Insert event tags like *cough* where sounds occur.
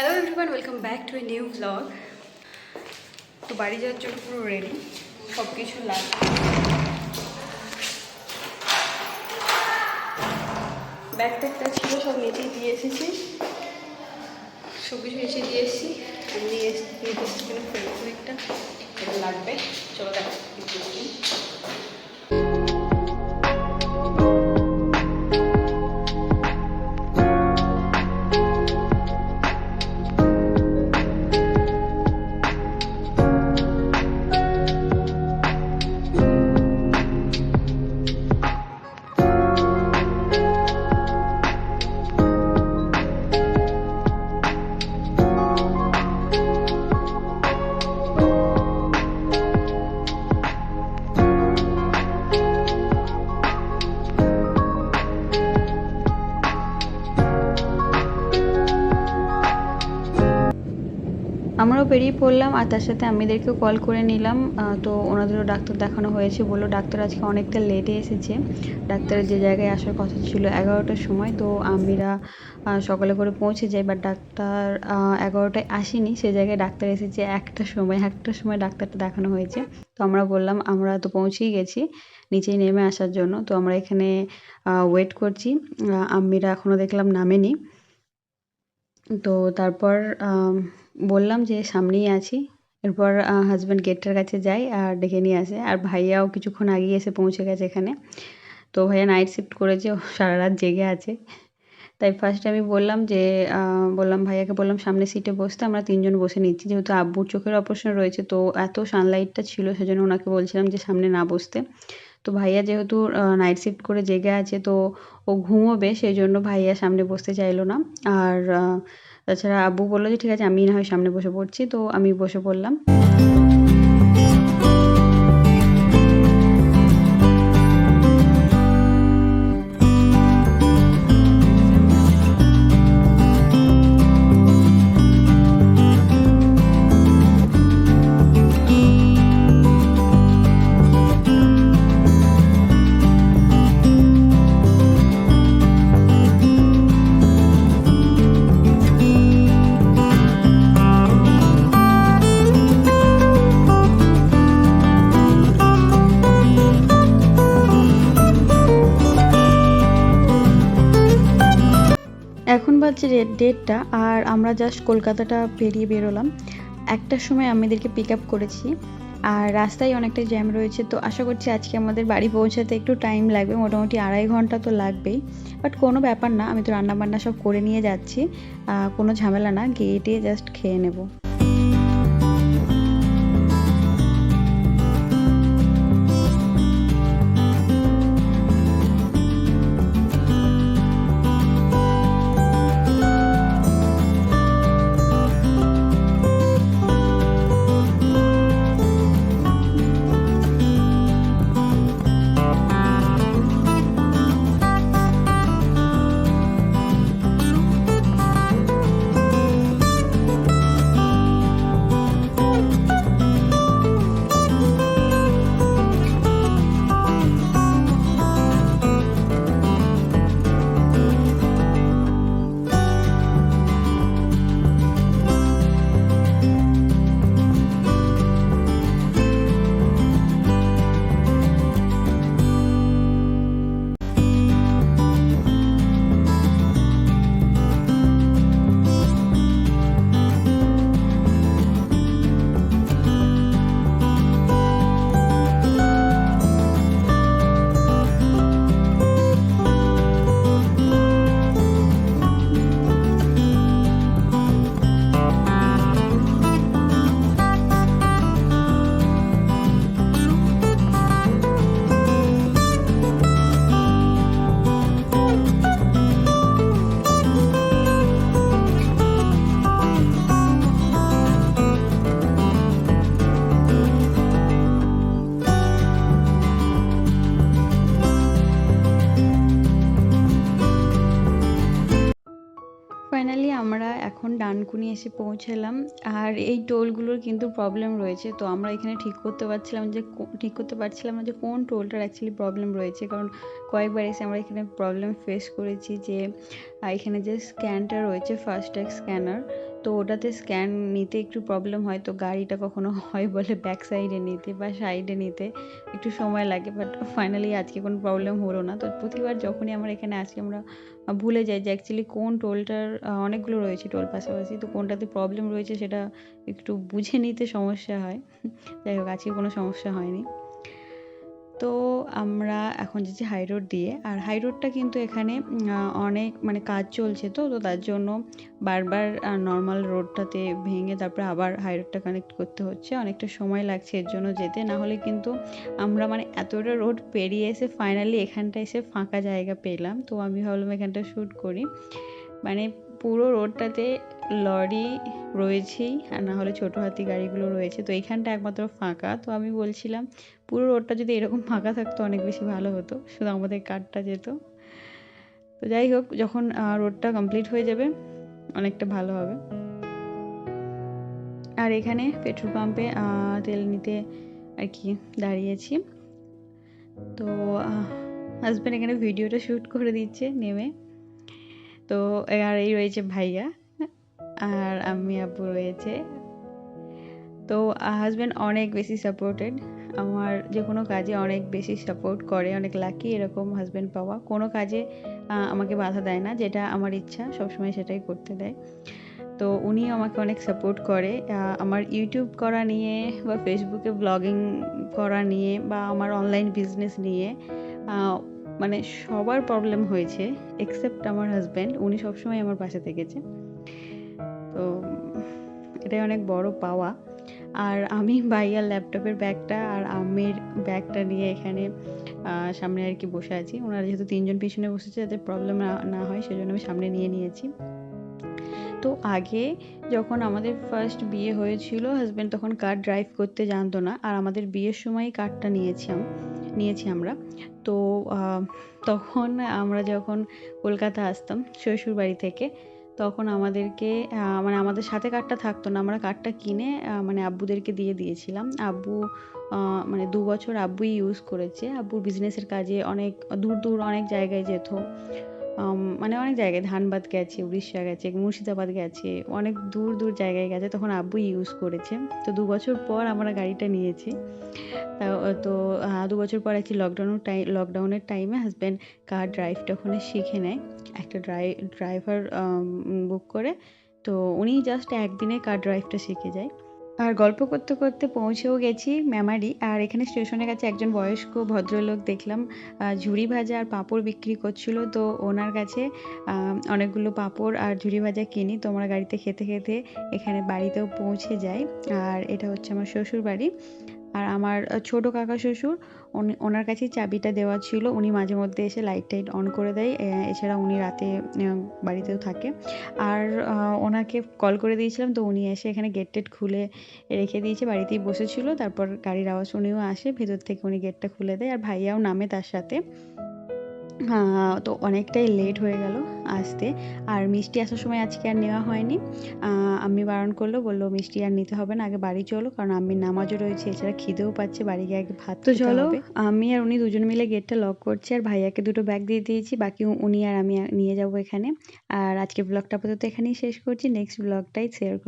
Hello everyone welcome back to a new blog তো বাড়ি যাওয়ার জন্য পুরো রেডি সব কিছু লাগবে ব্যাগ ট্যাগটা ছিল, সব নিচে দিয়ে এসেছি। সব কিছু নিচে দিয়ে এসেছি। আমি নিয়ে এসেছি নিয়ে এসেছি এখানে ফেব্রিকটা এটা লাগবে। চলো দেখো বেরিয়ে পড়লাম আর তার সাথে আমিদেরকেও কল করে নিলাম। তো ওনাদেরও ডাক্তার দেখানো হয়েছে বলল। ডাক্তার আজকে অনেকটা লেটে এসেছে। ডাক্তারের যে জায়গায় আসার কথা ছিল এগারোটার সময়। তো আমিরা সকালে করে পৌঁছে যাই বাট ডাক্তার এগারোটায় আসেনি। সে জায়গায় ডাক্তার এসেছে একটার সময় একটার সময় ডাক্তারটা দেখানো হয়েছে। তো আমরা বললাম আমরা তো পৌঁছেই গেছি নিচেই নেমে আসার জন্য। তো আমরা এখানে ওয়েট করছি। আহ, আম্মিরা এখনও দেখলাম নামেনি। তো তারপর বললাম যে সামনেই আছি। এরপর হাজব্যান্ড গেটটার কাছে যায় আর ডেকে নিয়ে আসে। আর ভাইয়াও কিছুক্ষণ আগেই এসে পৌঁছে গেছে এখানে। তো ভাইয়া নাইট শিফট করেছে সারা রাত জেগে আছে। তাই ফার্স্ট আমি বললাম যে বললাম ভাইয়াকে, বললাম সামনে সিটে বসতে আমরা তিনজন বসে নিচ্ছি। যেহেতু আব্বুর চোখের অপারেশন রয়েছে, তো এত সানলাইটটা ছিল, সেজন্য ওনাকে বলছিলাম যে সামনে না বসতে। তো ভাইয়া যেহেতু নাইট শিফট করে জেগে আছে, তো ও ঘুমোবে সেই জন্য ভাইয়া সামনে বসতে চাইলো না। আর তাছাড়া আব্বু বলল যে, ঠিক আছে আমি না হয় সামনে বসে পড়ছি। তো আমি বসে পড়লাম। বাজছে ডেটটা আর আমরা জাস্ট কলকাতাটা পেরিয়ে বেরোলাম একটার সময় আমাদেরকে পিক আপ করেছি আর রাস্তায় অনেকটা জ্যাম রয়েছে। তো আশা করছি আজকে আমাদের বাড়ি পৌঁছাতে একটু টাইম লাগবে, মোটামুটি আড়াই ঘণ্টা তো লাগবেই। বাট কোনো ব্যাপার না, আমি তো রান্না বান্না সব করে নিয়ে যাচ্ছি কোনো ঝামেলা না গেটে জাস্ট খেয়ে নেব। আমরা এখন ডানকুনি এসে পৌঁছালাম। আর এই টোলগুলোর কিন্তু প্রবলেম রয়েছে। তো আমরা এখানে ঠিক করতে পারছিলাম যে ঠিক করতে পারছিলাম যে কোন টোলটার অ্যাকচুয়ালি প্রবলেম রয়েছে। কারণ কয়েকবার এসে আমরা এখানে প্রবলেম ফেস করেছি যে এখানে যে স্ক্যানটা রয়েছে ফাস্ট্যাগ স্ক্যানার তো ওটাতে স্ক্যান নিতে একটু প্রবলেম হয়। তো গাড়িটা কখনো *laughs* হয় বলে ব্যাক সাইডে নিতে বা সাইডে নিতে একটু সময় লাগে। বাট ফাইনালি আজকে কোনো প্রবলেম হলো না। তো প্রতিবার যখনই আমরা এখানে আসি, আমরা ভুলে যাই যে অ্যাকচুয়ালি কোন টোলটার অনেকগুলো রয়েছে টোল পাশাপাশি। তো কোনটাতে প্রবলেম রয়েছে সেটা একটু বুঝে নিতে সমস্যা হয়। *laughs* যাই হোক, আজকে কোনো সমস্যা হয়নি। তো আমরা এখন যাচ্ছি হাই রোড দিয়ে। আর হাই রোডটা কিন্তু এখানে অনেক মানে কাজ চলছে তো তো তার জন্য বারবার নর্মাল রোডটাতে ভেঙে তারপরে আবার হাই রোডটা কানেক্ট করতে হচ্ছে। অনেকটা সময় লাগছে এর জন্য যেতে। না হলে কিন্তু আমরা মানে এতটা রোড পেরিয়ে এসে ফাইনালি এখানটা এসে ফাঁকা জায়গা পেলাম। তো আমি ভাবলাম এখানটা শ্যুট করি। মানে পুরো রোডটাতে লরি রয়েছেই, আর না হলে ছোটো হাতি গাড়িগুলো রয়েছে। তো এইখানটা একমাত্র ফাঁকা। তো আমি বলছিলাম, পুরো রোডটা যদি এরকম ফাঁকা থাকতো অনেক বেশি ভালো হতো। শুধু আমাদের কারটা যেত। তো যাই হোক, যখন রোডটা কমপ্লিট হয়ে যাবে, অনেকটা ভালো হবে। আর এখানে পেট্রোল পাম্পে তেল নিতে আর কি দাঁড়িয়েছি। তো হাজব্যান্ড এখানে ভিডিওটা শ্যুট করে দিচ্ছে, নেমে। তো আর এই রয়েছে ভাইয়া, আর আমি আপু রয়েছে। তো হাজব্যান্ড অনেক বেশি সাপোর্টেড আমার যে কোনো কাজে অনেক বেশি সাপোর্ট করে, অনেক লাকি এরকম হাজব্যান্ড পাওয়া। কোনো কাজে আমাকে বাধা দেয় না, যেটা আমার ইচ্ছা, সবসময় সেটাই করতে দেয়। তো উনিও আমাকে অনেক সাপোর্ট করে আমার ইউটিউব করা নিয়ে বা ফেসবুকে ব্লগিং করা নিয়ে বা আমার অনলাইন বিজনেস নিয়ে মানে সবার প্রবলেম হয়েছে এক্সেপ্ট আমার হাজব্যান্ড উনি সবসময় আমার পাশে থেকেছে। তো এটাই অনেক বড় পাওয়া। আর আমি বাইয়ার ল্যাপটপের ব্যাগটা আর আমের ব্যাগটা নিয়ে এখানে সামনে আর কি বসে আছি। ওনারা যেহেতু তিনজন পিছনে বসেছে যাতে প্রবলেম না হয়, সেজন্য আমি সামনে নিয়ে নিয়েছি। তো আগে যখন আমাদের ফার্স্ট বিয়ে হয়েছিল হাজব্যান্ড তখন কার ড্রাইভ করতে জানতো না। আর আমাদের বিয়ের সময় কারটা নিয়েছি নিয়েছি আমরা। তো তখন আমরা যখন কলকাতা আসতাম শ্বশুর বাড়ি থেকে, তখন আমাদেরকে মানে আমাদের সাথে কার্ডটা থাকতো না। আমরা কার্ডটা কিনে মানে আব্বুদেরকে দিয়ে দিয়েছিলাম। আব্বু মানে দু বছর আব্বুই ইউজ করেছে। আব্বুর বিজনেসের কাজে অনেক, দূর দূর অনেক জায়গায় যেত। মানে অনেক জায়গায় ধানবাদ গেছে, উড়িষ্যা গেছে, মুর্শিদাবাদ গেছে, অনেক দূর দূর জায়গায় গেছে। তখন আব্বুই ইউজ করেছে। তো দু বছর পর আমরা গাড়িটা নিয়েছি। তো দু বছর পর একটি লকডাউনের টাইম লকডাউনের টাইমে হাজব্যান্ড কার ড্রাইভটা ওখানে শিখে নেয়। একটা ড্রাই ড্রাইভার বুক করে। তো উনি জাস্ট একদিনে কার ড্রাইভটা শিখে যায়। আর গল্প করতে করতে পৌঁছেও গেছি মেমারি। আর এখানে স্টেশনের কাছে একজন বয়স্ক ভদ্রলোক দেখলাম ঝুড়ি ভাজা আর পাঁপড় বিক্রি করছিল। তো ওনার কাছে অনেকগুলো পাঁপড় আর ঝুড়ি ভাজা কিনি। তো আমরা গাড়িতে খেতে খেতে এখানে বাড়িতেও পৌঁছে যাই। আর এটা হচ্ছে আমার শ্বশুর বাড়ি আর আমার ছোট কাকা শ্বশুর, উনি, ওনার কাছেই চাবিটা দেওয়া ছিল। উনি মাঝে মধ্যে এসে লাইট টাইট অন করে দেয়। এছাড়া উনি রাতে বাড়িতেও থাকে। আর ওনাকে কল করে দিয়েছিলাম, তো উনি এসে এখানে গেট টেট খুলে রেখে দিয়েছে, বাড়িতেই বসেছিল। তারপর গাড়ির আওয়াজ উনিও আসে, ভেতর থেকে উনি গেটটা খুলে দেয়। আর ভাইয়াও নামে তার সাথে। তো অনেকটাই লেট হয়ে গেল আসতে। আর মিষ্টি আসার সময় আজকে আর নেওয়া হয়নি। আমি বারণ করল বলল মিষ্টি আর নিতে হবে না আগে বাড়ি চলো কারণ আমি নামাজও রয়েছে এছাড়া খিদেও পাচ্ছে বাড়ি গিয়ে আগে ভাত তো চলো। আমি আর উনি দুজন মিলে গেটটা লক করছি আর ভাইয়াকে দুটো ব্যাগ দিয়ে দিয়েছি বাকি উনি আর আমি নিয়ে যাব এখানে। আর আজকে ব্লগটা আপাতত এখানেই শেষ করছি নেক্সট ব্লগটাই শেয়ার করব।